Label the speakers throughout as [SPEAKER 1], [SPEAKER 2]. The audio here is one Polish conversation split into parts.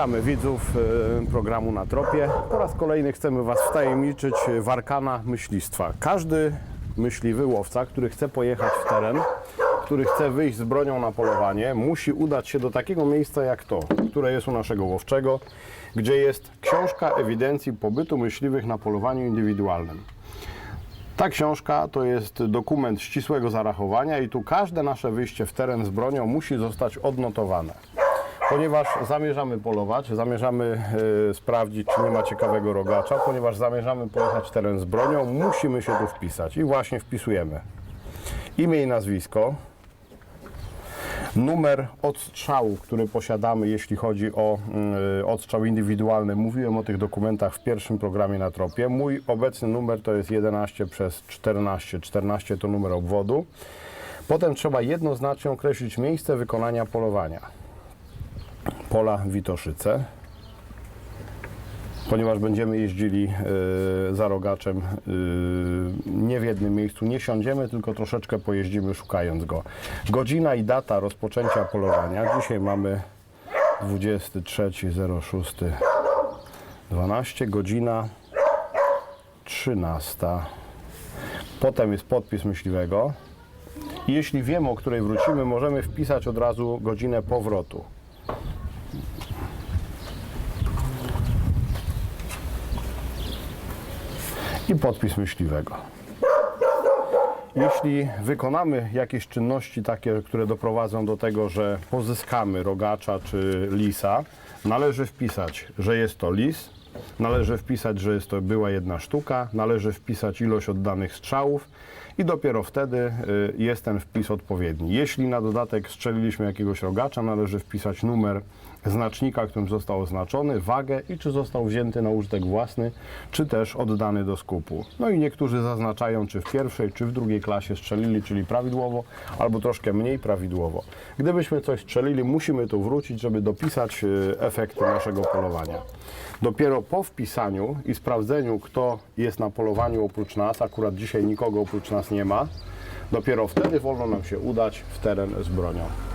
[SPEAKER 1] Witamy widzów e, programu Na Tropie. Po raz kolejny chcemy Was wtajemniczyć w arkana myślistwa. Każdy myśliwy łowca, który chce pojechać w teren, który chce wyjść z bronią na polowanie, musi udać się do takiego miejsca jak to, które jest u naszego łowczego, gdzie jest książka ewidencji pobytu myśliwych na polowaniu indywidualnym. Ta książka to jest dokument ścisłego zarachowania i tu każde nasze wyjście w teren z bronią musi zostać odnotowane. Ponieważ zamierzamy polować, zamierzamy e, sprawdzić, czy nie ma ciekawego rogacza, ponieważ zamierzamy pojechać teren z bronią, musimy się tu wpisać i właśnie wpisujemy imię i nazwisko, numer odstrzału, który posiadamy, jeśli chodzi o mm, odstrzał indywidualny. Mówiłem o tych dokumentach w pierwszym programie na tropie. Mój obecny numer to jest 11 przez 14. 14 to numer obwodu. Potem trzeba jednoznacznie określić miejsce wykonania polowania. Pola Witoszyce. Ponieważ będziemy jeździli e, za rogaczem e, nie w jednym miejscu, nie siądziemy, tylko troszeczkę pojeździmy szukając go. Godzina i data rozpoczęcia polowania. Dzisiaj mamy 23.06.12, godzina 13. Potem jest podpis myśliwego. Jeśli wiemy, o której wrócimy, możemy wpisać od razu godzinę powrotu. I podpis myśliwego. Jeśli wykonamy jakieś czynności takie, które doprowadzą do tego, że pozyskamy rogacza czy lisa, należy wpisać, że jest to lis, należy wpisać, że jest to była jedna sztuka, należy wpisać ilość oddanych strzałów i dopiero wtedy y, jest ten wpis odpowiedni. Jeśli na dodatek strzeliliśmy jakiegoś rogacza, należy wpisać numer znacznika, którym został oznaczony, wagę i czy został wzięty na użytek własny, czy też oddany do skupu. No i niektórzy zaznaczają, czy w pierwszej, czy w drugiej klasie strzelili, czyli prawidłowo, albo troszkę mniej prawidłowo. Gdybyśmy coś strzelili, musimy tu wrócić, żeby dopisać y, efekty naszego polowania. Dopiero po wpisaniu i sprawdzeniu, kto jest na polowaniu oprócz nas, akurat dzisiaj nikogo oprócz nas nie ma, dopiero wtedy wolno nam się udać w teren z bronią.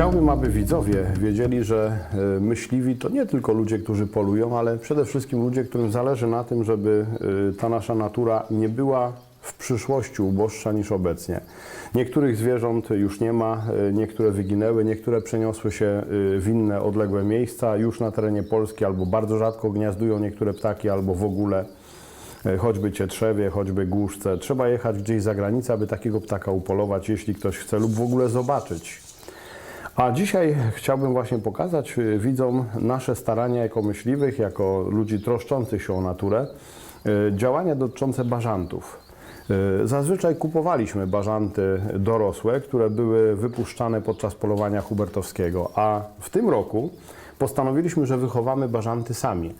[SPEAKER 1] Chciałbym, aby widzowie wiedzieli, że e, myśliwi to nie tylko ludzie, którzy polują, ale przede wszystkim ludzie, którym zależy na tym, żeby e, ta nasza natura nie była w przyszłości uboższa niż obecnie. Niektórych zwierząt już nie ma, e, niektóre wyginęły, niektóre przeniosły się w inne odległe miejsca, już na terenie Polski albo bardzo rzadko gniazdują niektóre ptaki, albo w ogóle choćby cietrzewie, choćby głuszce. Trzeba jechać gdzieś za granicę, aby takiego ptaka upolować, jeśli ktoś chce lub w ogóle zobaczyć. A dzisiaj chciałbym właśnie pokazać y, widzom nasze starania jako myśliwych, jako ludzi troszczących się o naturę, y, działania dotyczące bażantów. Zazwyczaj kupowaliśmy bażanty dorosłe, które były wypuszczane podczas polowania hubertowskiego, a w tym roku postanowiliśmy, że wychowamy bażanty sami.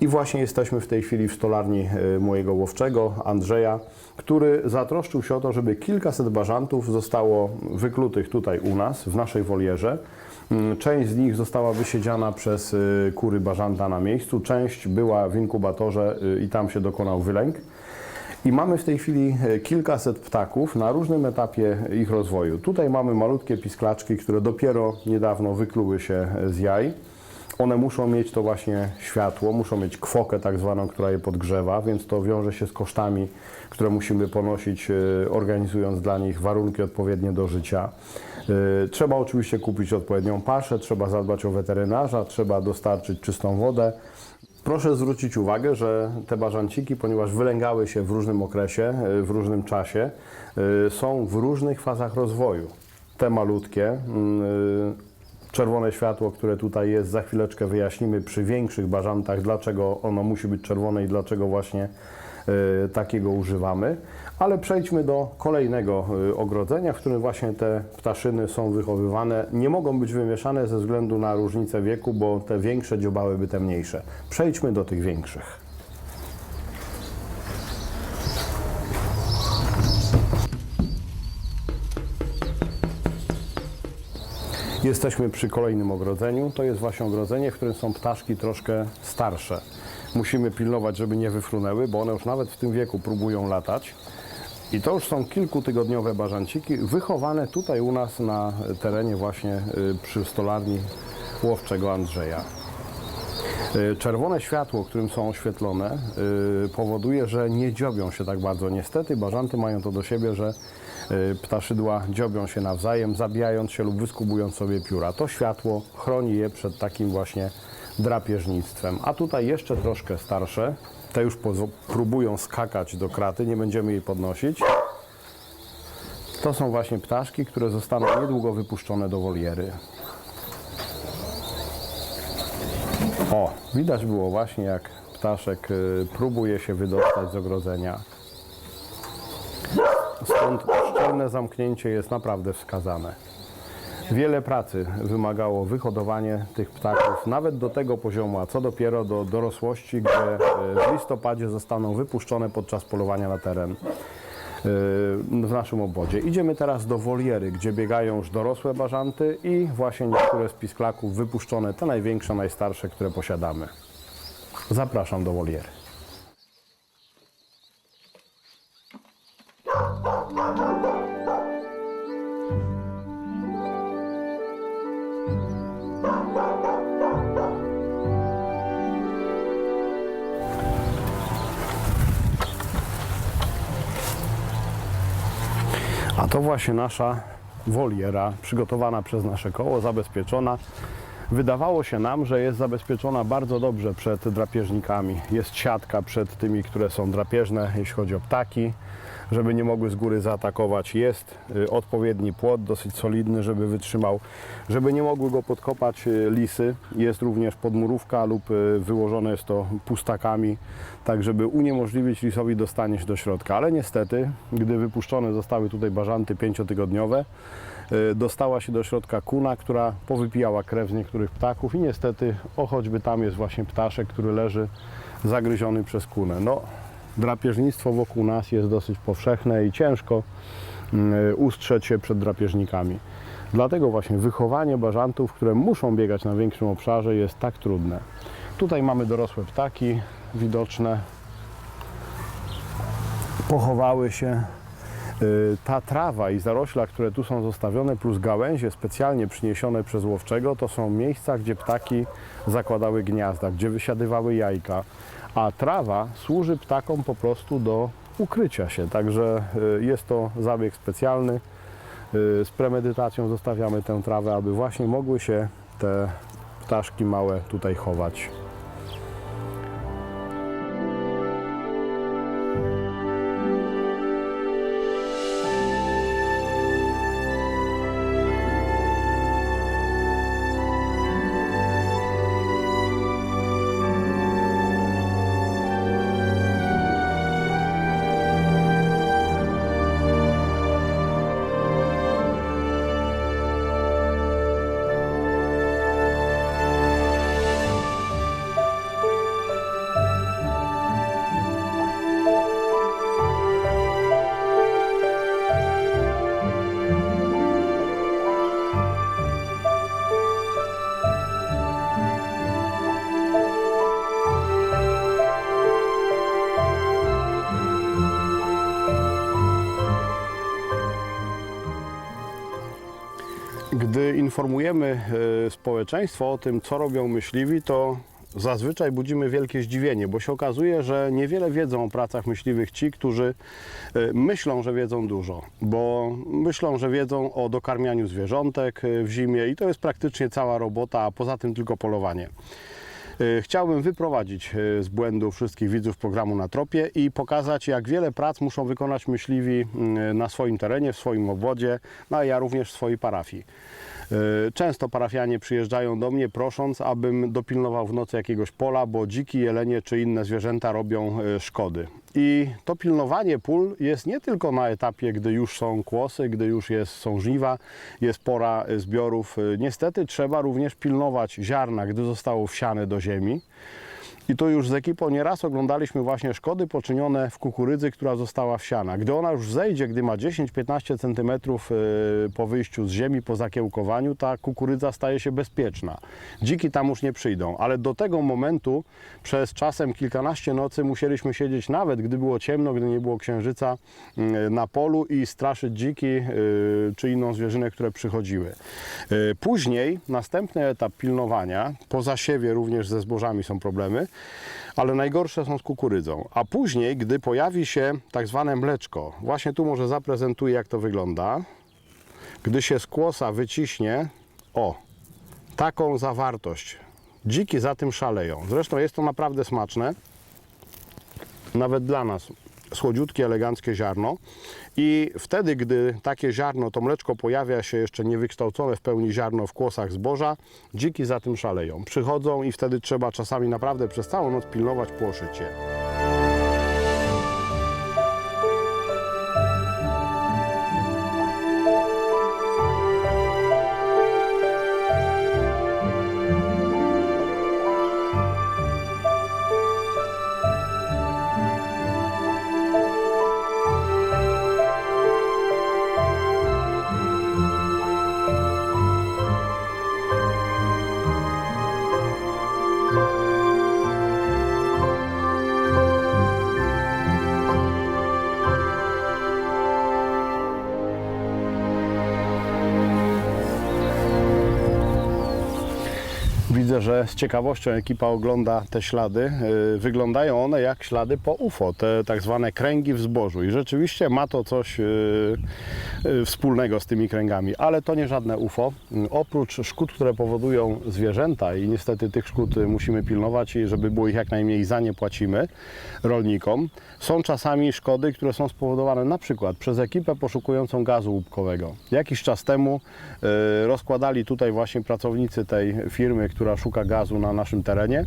[SPEAKER 1] I właśnie jesteśmy w tej chwili w stolarni e, mojego łowczego, Andrzeja, który zatroszczył się o to, żeby kilkaset bażantów zostało wyklutych tutaj u nas, w naszej wolierze. Mm, Część z nich została wysiedziana przez e, kury bażanta na miejscu, część była w inkubatorze e, i tam się dokonał wylęk. I mamy w tej chwili kilkaset ptaków na różnym etapie ich rozwoju. Tutaj mamy malutkie pisklaczki, które dopiero niedawno wykluły się z jaj. One muszą mieć to właśnie światło, muszą mieć kwokę tak zwaną, która je podgrzewa, więc to wiąże się z kosztami, które musimy ponosić, e, organizując dla nich warunki odpowiednie do życia. E, Trzeba oczywiście kupić odpowiednią paszę, trzeba zadbać o weterynarza, trzeba dostarczyć czystą wodę. Proszę zwrócić uwagę, że te bażanciki, ponieważ wylęgały się w różnym okresie, e, w różnym czasie, są w różnych fazach rozwoju. Te malutkie, mm, czerwone światło, które tutaj jest, za chwileczkę wyjaśnimy przy większych bażantach, dlaczego ono musi być czerwone i dlaczego właśnie e, takiego używamy. Ale przejdźmy do kolejnego e, ogrodzenia, w którym właśnie te ptaszyny są wychowywane. Nie mogą być wymieszane ze względu na różnicę wieku, bo te większe dziobałyby te mniejsze. Przejdźmy do tych większych. Jesteśmy przy kolejnym ogrodzeniu. To jest właśnie ogrodzenie, w którym są ptaszki troszkę starsze. musimy pilnować, żeby nie wyfrunęły, bo one już nawet w tym wieku próbują latać. I to już są kilkutygodniowe bażanciki wychowane tutaj u nas na terenie właśnie y, przy stolarni łowczego Andrzeja. Y, Czerwone światło, którym są oświetlone, y, powoduje, że nie dziobią się tak bardzo. Niestety bażanty mają to do siebie, że y, ptaszydła dziobią się nawzajem, zabijając się lub wyskubując sobie pióra. To światło chroni je przed takim właśnie drapieżnictwem. A tutaj jeszcze troszkę starsze, te już próbują skakać do kraty, nie będziemy jej podnosić. To są właśnie ptaszki, które zostaną niedługo wypuszczone do woliery. O, widać było właśnie jak ptaszek y, próbuje się wydostać z ogrodzenia. Stąd szczelne zamknięcie jest naprawdę wskazane. Wiele pracy wymagało wyhodowanie tych ptaków, nawet do tego poziomu, a co dopiero do dorosłości, gdzie y, w listopadzie zostaną wypuszczone podczas polowania na teren w naszym obodzie. Idziemy teraz do woliery, gdzie biegają już dorosłe bażanty i właśnie niektóre z pisklaków wypuszczone, te największe, najstarsze, które posiadamy. Zapraszam do woliery. A to właśnie nasza woliera, przygotowana przez nasze koło, zabezpieczona. Wydawało się nam, że jest zabezpieczona bardzo dobrze przed drapieżnikami. Jest siatka przed tymi, które są drapieżne, jeśli chodzi o ptaki, żeby nie mogły z góry zaatakować. Jest y, odpowiedni płot, dosyć solidny, żeby wytrzymał, żeby nie mogły go podkopać y, lisy. Jest również podmurówka lub y, wyłożone jest to pustakami, tak żeby uniemożliwić lisowi dostanie się do środka. Ale niestety, gdy wypuszczone zostały tutaj bażanty pięciotygodniowe, dostała się do środka kuna, która powypijała krew z niektórych ptaków i niestety, o choćby tam jest właśnie ptaszek, który leży zagryziony przez kunę. No, drapieżnictwo wokół nas jest dosyć powszechne i ciężko y, ustrzec się przed drapieżnikami. Dlatego właśnie wychowanie bażantów, które muszą biegać na większym obszarze jest tak trudne. Tutaj mamy dorosłe ptaki widoczne, pochowały się. Y, Ta trawa i zarośla, które tu są zostawione, plus gałęzie specjalnie przyniesione przez łowczego, to są miejsca, gdzie ptaki zakładały gniazda, gdzie wysiadywały jajka. A trawa służy ptakom po prostu do ukrycia się. Także y, jest to zabieg specjalny. Y, Z premedytacją zostawiamy tę trawę, aby właśnie mogły się te ptaszki małe tutaj chować. Informujemy e, społeczeństwo o tym, co robią myśliwi, to zazwyczaj budzimy wielkie zdziwienie, bo się okazuje, że niewiele wiedzą o pracach myśliwych ci, którzy e, myślą, że wiedzą dużo, bo myślą, że wiedzą o dokarmianiu zwierzątek e, w zimie i to jest praktycznie cała robota, a poza tym tylko polowanie. E, Chciałbym wyprowadzić e, z błędu wszystkich widzów programu na tropie i pokazać, jak wiele prac muszą wykonać myśliwi na swoim terenie, w swoim obwodzie, no a ja również w swojej parafii. E, Często parafianie przyjeżdżają do mnie prosząc, abym dopilnował w nocy jakiegoś pola, bo dziki, jelenie czy inne zwierzęta robią szkody. I to pilnowanie pól jest nie tylko na etapie, gdy już są kłosy, gdy już jest, są żniwa, jest pora zbiorów. Niestety trzeba również pilnować ziarna, gdy zostało wsiane do ziemi. I tu już z ekipą nieraz oglądaliśmy właśnie szkody poczynione w kukurydzy, która została wsiana. Gdy ona już zejdzie, gdy ma 10-15 cm y, po wyjściu z ziemi, po zakiełkowaniu, ta kukurydza staje się bezpieczna. Dziki tam już nie przyjdą, ale do tego momentu przez czasem kilkanaście nocy musieliśmy siedzieć nawet, gdy było ciemno, gdy nie było księżyca y, na polu i straszyć dziki y, czy inną zwierzynę, które przychodziły. Później następny etap pilnowania, po zasiewie również ze zbożami są problemy, ale najgorsze są z kukurydzą. A później, gdy pojawi się tak zwane mleczko, właśnie tu może zaprezentuję jak to wygląda. Gdy się z kłosa wyciśnie, o, taką zawartość. Dziki za tym szaleją. Zresztą jest to naprawdę smaczne nawet dla nas słodziutkie, eleganckie ziarno. I wtedy, gdy takie ziarno, to mleczko pojawia się jeszcze niewykształcone w pełni ziarno w kłosach zboża, dziki za tym szaleją. Przychodzą i wtedy trzeba czasami naprawdę przez całą noc pilnować, płoszyć że z ciekawością ekipa ogląda te ślady. Yy, Wyglądają one jak ślady po UFO, te tak zwane kręgi w zbożu. I rzeczywiście ma to coś yy, yy, wspólnego z tymi kręgami, ale to nie żadne UFO. Oprócz szkód, które powodują zwierzęta i niestety tych szkód musimy pilnować i żeby było ich jak najmniej, za nie płacimy rolnikom, są czasami szkody, które są spowodowane na przykład przez ekipę poszukującą gazu łupkowego. Jakiś czas temu rozkładali tutaj właśnie pracownicy tej firmy, która szuka gazu na naszym terenie,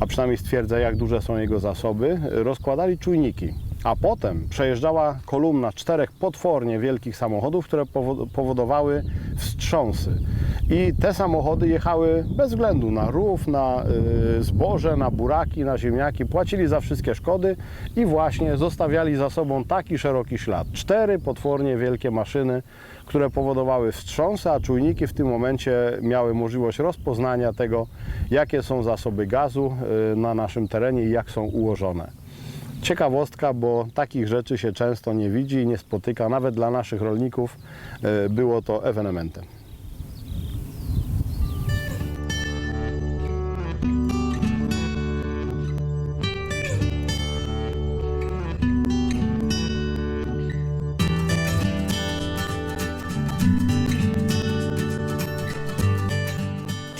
[SPEAKER 1] a przynajmniej stwierdza, jak duże są jego zasoby, rozkładali czujniki. A potem przejeżdżała kolumna czterech potwornie wielkich samochodów, które powo- powodowały wstrząsy. I te samochody jechały bez względu na rów, na y, zboże, na buraki, na ziemniaki, płacili za wszystkie szkody i właśnie zostawiali za sobą taki szeroki ślad. Cztery potwornie wielkie maszyny, które powodowały wstrząsy, a czujniki w tym momencie miały możliwość rozpoznania tego, jakie są zasoby gazu y, na naszym terenie i jak są ułożone. Ciekawostka, bo takich rzeczy się często nie widzi i nie spotyka, nawet dla naszych rolników y, było to ewenementem.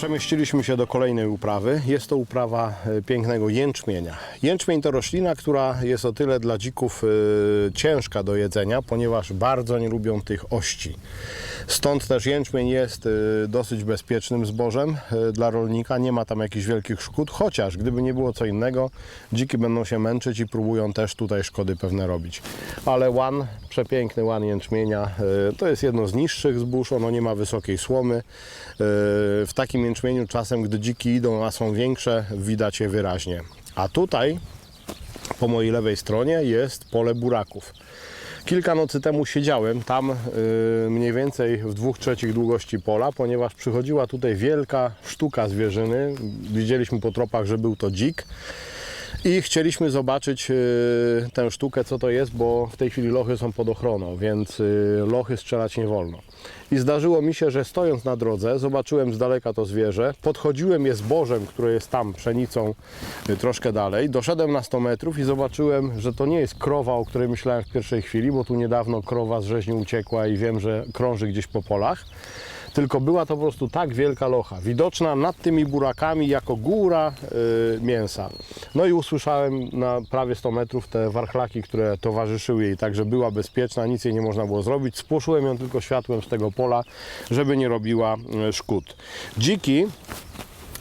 [SPEAKER 1] Przemieściliśmy się do kolejnej uprawy. Jest to uprawa e, pięknego jęczmienia. Jęczmień to roślina, która jest o tyle dla dzików e, ciężka do jedzenia, ponieważ bardzo nie lubią tych ości. Stąd też jęczmień jest e, dosyć bezpiecznym zbożem e, dla rolnika. Nie ma tam jakichś wielkich szkód, chociaż gdyby nie było co innego, dziki będą się męczyć i próbują też tutaj szkody pewne robić. Ale łan, przepiękny łan jęczmienia, e, to jest jedno z niższych zbóż, ono nie ma wysokiej słomy. W takim jęczmieniu czasem, gdy dziki idą, a są większe, widać je wyraźnie. A tutaj po mojej lewej stronie jest pole buraków. Kilka nocy temu siedziałem tam y, mniej więcej w dwóch trzecich długości pola, ponieważ przychodziła tutaj wielka sztuka zwierzyny. Widzieliśmy po tropach, że był to dzik. I chcieliśmy zobaczyć y, tę sztukę, co to jest, bo w tej chwili lochy są pod ochroną, więc y, lochy strzelać nie wolno. I zdarzyło mi się, że stojąc na drodze, zobaczyłem z daleka to zwierzę, podchodziłem je zbożem, które jest tam, pszenicą y, troszkę dalej, doszedłem na 100 metrów i zobaczyłem, że to nie jest krowa, o której myślałem w pierwszej chwili, bo tu niedawno krowa z rzeźni uciekła i wiem, że krąży gdzieś po polach tylko była to po prostu tak wielka locha, widoczna nad tymi burakami jako góra y, mięsa. No i usłyszałem na prawie 100 metrów te warchlaki, które towarzyszyły jej, także była bezpieczna, nic jej nie można było zrobić. Spłoszyłem ją tylko światłem z tego pola, żeby nie robiła y, szkód. Dziki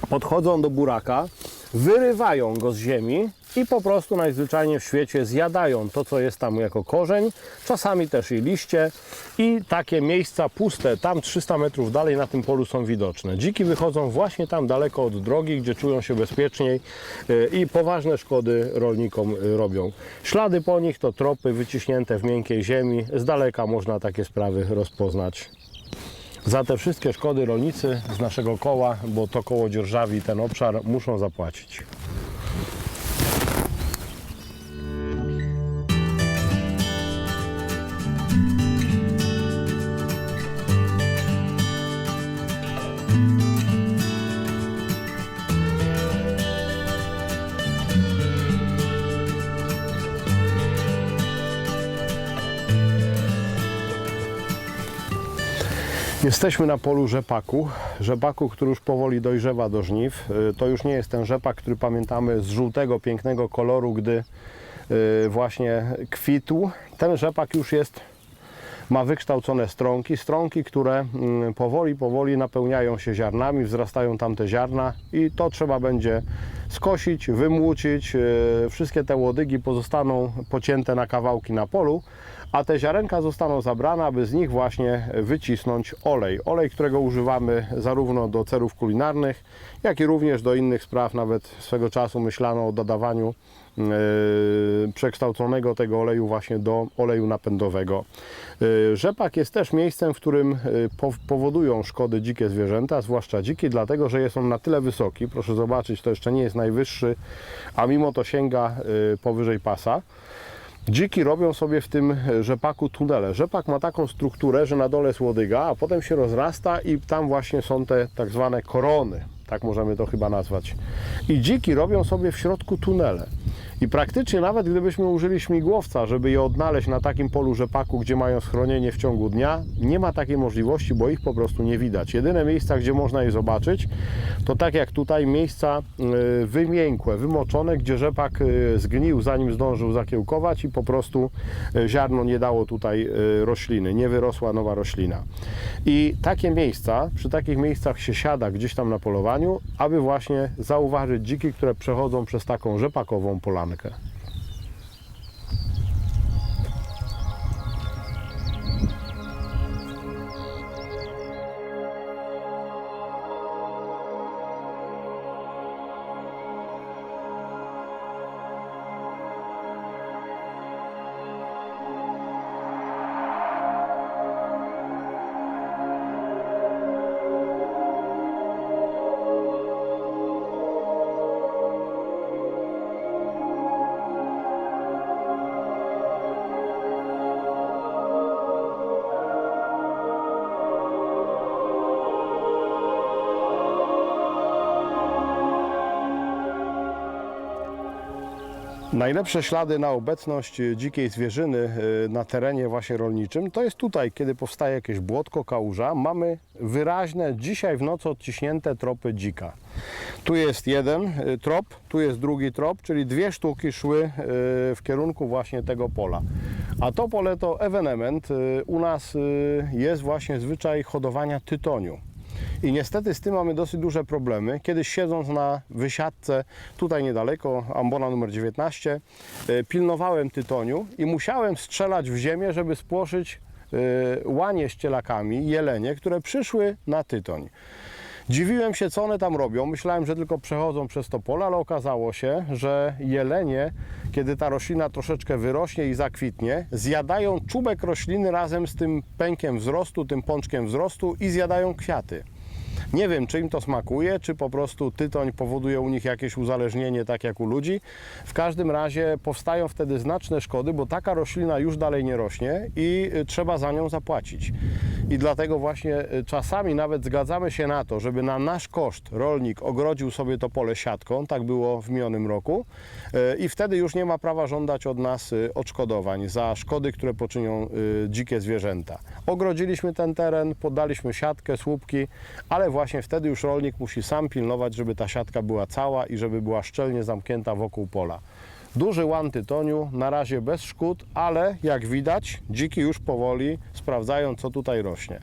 [SPEAKER 1] podchodzą do buraka, wyrywają go z ziemi
[SPEAKER 2] i po prostu najzwyczajniej w świecie zjadają to, co jest tam jako korzeń, czasami też i liście i takie miejsca puste, tam 300 metrów dalej na tym polu są widoczne. Dziki wychodzą właśnie tam daleko od drogi, gdzie czują się bezpieczniej y, i poważne szkody rolnikom y, robią. Ślady po nich to tropy wyciśnięte w miękkiej ziemi, z daleka można takie sprawy rozpoznać. Za te wszystkie szkody rolnicy z naszego koła, bo to koło dzierżawi ten obszar, muszą zapłacić. Jesteśmy na polu rzepaku. Rzepaku, który już powoli dojrzewa do żniw. Y, To już nie jest ten rzepak, który pamiętamy z żółtego, pięknego koloru, gdy y, właśnie kwitł. Ten rzepak już jest, ma wykształcone stronki. Stronki, które mm, powoli, powoli napełniają się ziarnami, wzrastają tam te ziarna i to trzeba będzie skosić, wymłucić. Y, Wszystkie te łodygi pozostaną pocięte na kawałki na polu, a te ziarenka zostaną zabrane, aby z nich właśnie wycisnąć olej. Olej, którego używamy zarówno do celów kulinarnych, jak i również do innych spraw. Nawet swego czasu myślano o dodawaniu yy, przekształconego tego oleju właśnie do oleju napędowego. Yy, Rzepak jest też miejscem, w którym po- powodują szkody dzikie zwierzęta, zwłaszcza dziki, dlatego że jest on na tyle wysoki. Proszę zobaczyć, to jeszcze nie jest najwyższy, a mimo to sięga powyżej pasa. Dziki robią sobie w tym rzepaku tunele. Rzepak ma taką strukturę, że na dole jest łodyga, a potem się rozrasta i tam właśnie są te tak zwane korony. Tak możemy to chyba nazwać. I dziki robią sobie w środku tunele. I praktycznie nawet gdybyśmy użyli śmigłowca, żeby je odnaleźć na takim polu rzepaku, gdzie mają schronienie w ciągu dnia, nie ma takiej możliwości, bo ich po prostu nie widać. Jedyne miejsca, gdzie można je zobaczyć, to tak jak tutaj miejsca y, wymiękłe, wymoczone, gdzie rzepak y, zgnił zanim zdążył zakiełkować i po prostu y, ziarno nie dało tutaj rośliny, nie wyrosła nowa roślina. I takie miejsca, przy takich miejscach się siada gdzieś tam na polowaniu, aby właśnie zauważyć dziki, które przechodzą przez taką rzepakową механіка. Najlepsze ślady na obecność dzikiej zwierzyny y, na terenie właśnie rolniczym to jest tutaj, kiedy powstaje jakieś błotko, kałuża, mamy wyraźne dzisiaj w nocy odciśnięte tropy dzika. Tu jest jeden y, trop, tu jest drugi trop, czyli dwie sztuki szły y, w kierunku właśnie tego pola. A to pole to ewenement. U nas jest właśnie zwyczaj hodowania tytoniu. I niestety z tym mamy dosyć duże problemy. Kiedyś siedząc na wysiadce tutaj niedaleko, ambona numer 19, y, pilnowałem tytoniu i musiałem strzelać w ziemię, żeby spłoszyć y, łanie z cielakami, jelenie, które przyszły na tytoń. Dziwiłem się, co one tam robią. Myślałem, że tylko przechodzą przez to pole, ale okazało się, że jelenie, kiedy ta roślina troszeczkę wyrośnie i zakwitnie, zjadają czubek rośliny razem z tym pękiem wzrostu, tym pączkiem wzrostu i zjadają kwiaty. Nie wiem, czy im to smakuje, czy po prostu tytoń powoduje u nich jakieś uzależnienie, tak jak u ludzi. W każdym razie powstają wtedy znaczne szkody, bo taka roślina już dalej nie rośnie i y, trzeba za nią zapłacić. I dlatego właśnie y, czasami nawet zgadzamy się na to, żeby na nasz koszt rolnik ogrodził sobie to pole siatką, tak było w minionym roku, y, i wtedy już nie ma prawa żądać od nas y, odszkodowań za szkody, które poczynią dzikie zwierzęta. Ogrodziliśmy ten teren, poddaliśmy siatkę, słupki, ale właśnie wtedy już rolnik musi sam pilnować, żeby ta siatka była cała i żeby była szczelnie zamknięta wokół pola. Duży łan tytoniu, na razie bez szkód, ale jak widać, dziki już powoli sprawdzają, co tutaj rośnie.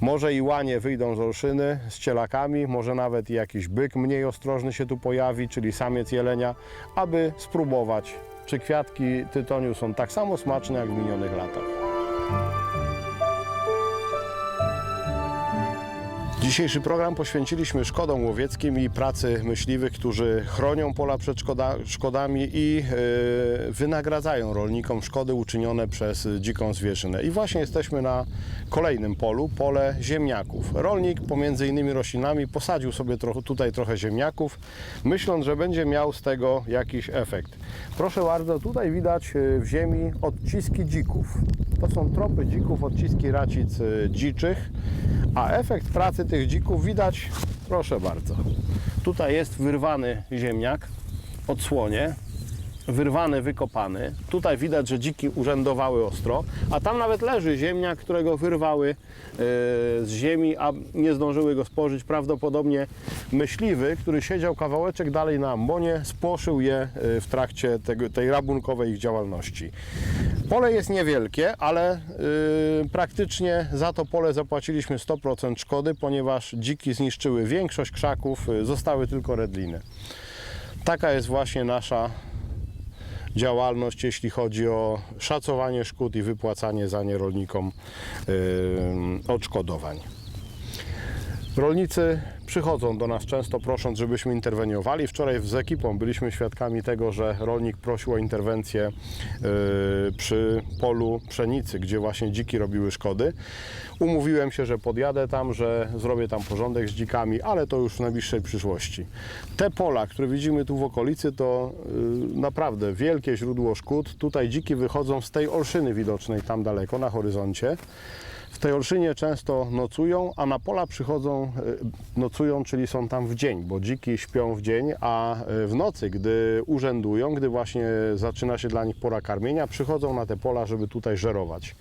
[SPEAKER 2] Może i łanie wyjdą z olszyny z cielakami, może nawet i jakiś byk mniej ostrożny się tu pojawi, czyli samiec jelenia, aby spróbować, czy kwiatki tytoniu są tak samo smaczne jak w minionych latach. Dzisiejszy program poświęciliśmy szkodom łowieckim i pracy myśliwych, którzy chronią pola przed szkoda, szkodami i e, wynagradzają rolnikom szkody uczynione przez dziką zwierzynę. I właśnie jesteśmy na kolejnym polu, pole ziemniaków. Rolnik pomiędzy innymi roślinami posadził sobie trochę, tutaj trochę ziemniaków, myśląc, że będzie miał z tego jakiś efekt. Proszę bardzo, tutaj widać e, w ziemi odciski dzików. To są tropy dzików, odciski racic e, dziczych, a efekt pracy tych dzików widać, proszę bardzo. Tutaj jest wyrwany ziemniak, odsłonie, wyrwany, wykopany. Tutaj widać, że dziki urzędowały ostro, a tam nawet leży ziemniak, którego wyrwały e, z ziemi, a nie zdążyły go spożyć. Prawdopodobnie myśliwy, który siedział kawałeczek dalej na ambonie, spłoszył je e, w trakcie tego, tej rabunkowej ich działalności. Pole jest niewielkie, ale y, praktycznie za to pole zapłaciliśmy 100% szkody, ponieważ dziki zniszczyły większość krzaków, zostały tylko redliny. Taka jest właśnie nasza działalność, jeśli chodzi o szacowanie szkód i wypłacanie za nie rolnikom odszkodowań. Rolnicy przychodzą do nas często prosząc, żebyśmy interweniowali. Wczoraj z ekipą byliśmy świadkami tego, że rolnik prosił o interwencję y, przy polu pszenicy, gdzie właśnie dziki robiły szkody. Umówiłem się, że podjadę tam, że zrobię tam porządek z dzikami, ale to już w najbliższej przyszłości. Te pola, które widzimy tu w okolicy, to y, naprawdę wielkie źródło szkód. Tutaj dziki wychodzą z tej olszyny widocznej tam daleko na horyzoncie. W tej olszynie często nocują, a na pola przychodzą, e, nocują, czyli są tam w dzień, bo dziki śpią w dzień, a e, w nocy, gdy urzędują, gdy właśnie zaczyna się dla nich pora karmienia, przychodzą na te pola, żeby tutaj żerować.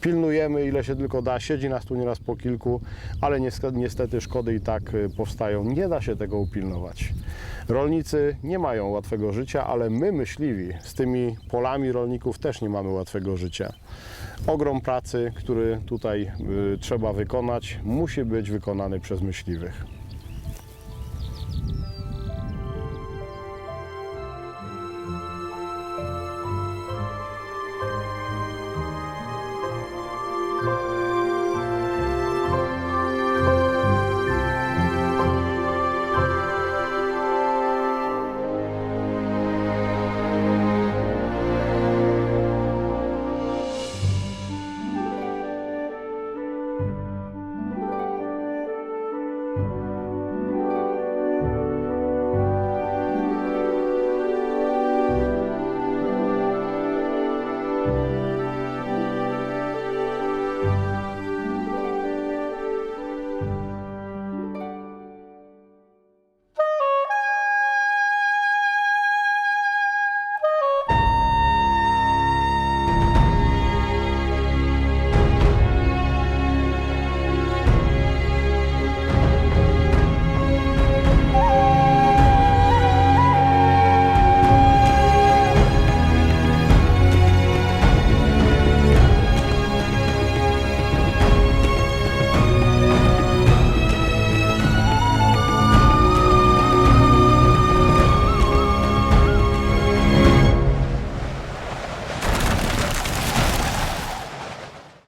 [SPEAKER 2] Pilnujemy ile się tylko da, siedzi nas tu nieraz po kilku, ale niestety, szkody i tak e, powstają. Nie da się tego upilnować. Rolnicy nie mają łatwego życia, ale my myśliwi z tymi polami rolników też nie mamy łatwego życia. Ogrom pracy, który tutaj y, trzeba wykonać, musi być wykonany przez myśliwych.